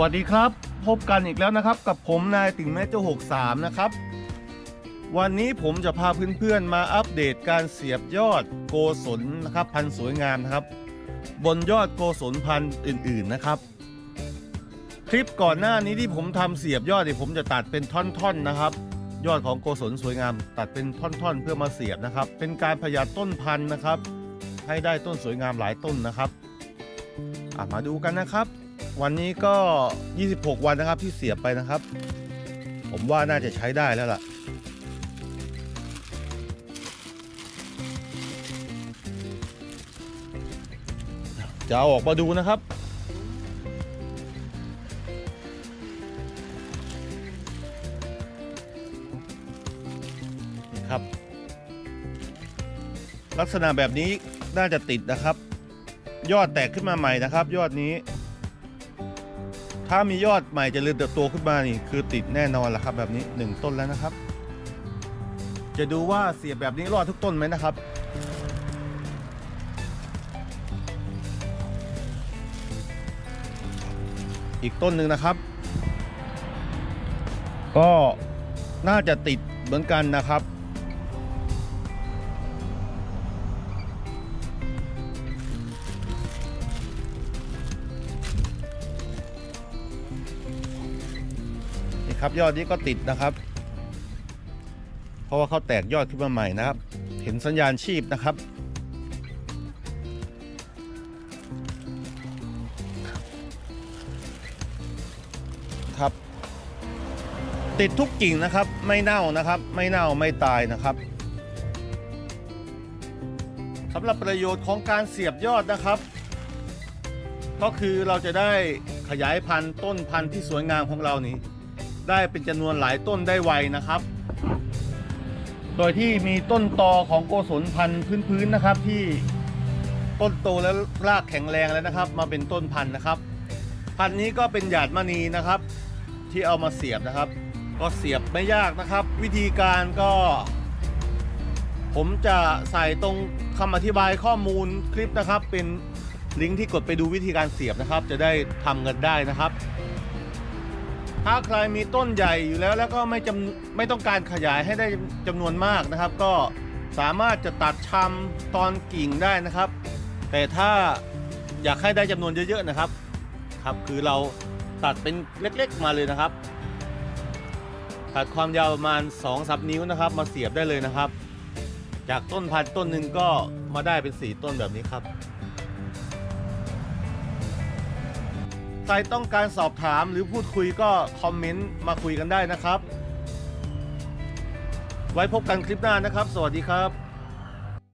วัสดีครับ พบกันอีกแล้วนะครับ กับผมนายติ่งแม่เจ้า63 นะครับ วันนี้ผมจะพาเพื่อนๆมาอัปเดตการเสียบยอดโกศลนะครับ พันสวยงามนะครับ บนยอดโกศลพันอื่นๆนะครับ คลิปก่อนหน้านี้ที่ผมทำเสียบยอดเนี่ยผมจะตัดเป็นท่อนๆนะครับ ยอดของโกศลสวยงาม ตัดเป็นท่อนๆ เพื่อมาเสียบนะครับ เป็นการประหยัดต้นพันนะครับ ให้ได้ต้นสวยงามหลายต้นนะครับมาดูกันนะครับ วันนี้ก็ 26 วันนะครับที่เสียบไปนะครับ ผมว่าน่าจะใช้ได้แล้วล่ะ จะเอาออกมาดูนะครับครับ ลักษณะแบบนี้น่าจะติดนะครับ ยอดแตกขึ้นมาใหม่นะครับ ยอดนี้ ถ้ามียอดใหม่เจะเริญเติบโตขึ้นมานี่คือติดแน่นอนละครับ แบบนี้หนึ่งต้นแล้วนะครับ จะดูว่าเสียบแบบนี้รอดทุกต้นไหมนะครับ อีกต้นหนึ่งนะครับ ก็น่าจะติดเหมือนกันนะครับ ครับยอดนี้ก็ติดนะครับ เพราะว่าเขาแตกยอดขึ้นมาใหม่นะครับ เห็นสัญญาณชีพนะครับ ครับ ติดทุกกิ่งนะครับ ไม่เน่านะครับ ไม่เน่าไม่ตายนะครับสำหรับประโยชน์ของการเสียบยอดนะครับ ก็คือเราจะได้ขยายพันธุ์ต้นพันธุ์ที่สวยงามของเรานี้ ได้เป็นจำนวนหลายต้นได้ไวนะครับ โดยที่มีต้นตอของโกศลพันธุ์พื้นๆนะครับ ที่ต้นโตแล้วรากแข็งแรงแล้วนะครับ มาเป็นต้นพันธุ์นะครับ พันธุ์นี้ก็เป็นหยาดมณีนะครับ ที่เอามาเสียบนะครับ ก็เสียบไม่ยากนะครับ วิธีการก็ ผมจะใส่ตรงคำอธิบายข้อมูลคลิปนะครับ เป็นลิงก์ที่กดไปดูวิธีการเสียบนะครับ จะได้ทำกันได้นะครับ ถ้าใครมีต้นใหญ่อยู่แล้วแล้วก็ไม่จำไม่ต้องการขยายให้ได้จำนวนมากนะครับ ก็สามารถจะตัดชำตอนกิ่งได้นะครับ แต่ถ้าอยากให้ได้จำนวนเยอะๆนะครับครับ คือเราตัดเป็นเล็กๆมาเลยนะครับ ตัดความยาวประมาณ2สับนิ้วนะครับ มาเสียบได้เลยนะครับ จากต้นพันต้นหนึ่งก็มาได้เป็น 4 ต้นแบบนี้ครับ ครต้องการสอบถามหรือพูดคุยก็คอมเมนต์มาคุยกันได้นะครับ ไว้พบกันคลิปหน้านะครับ สวัสดีครับ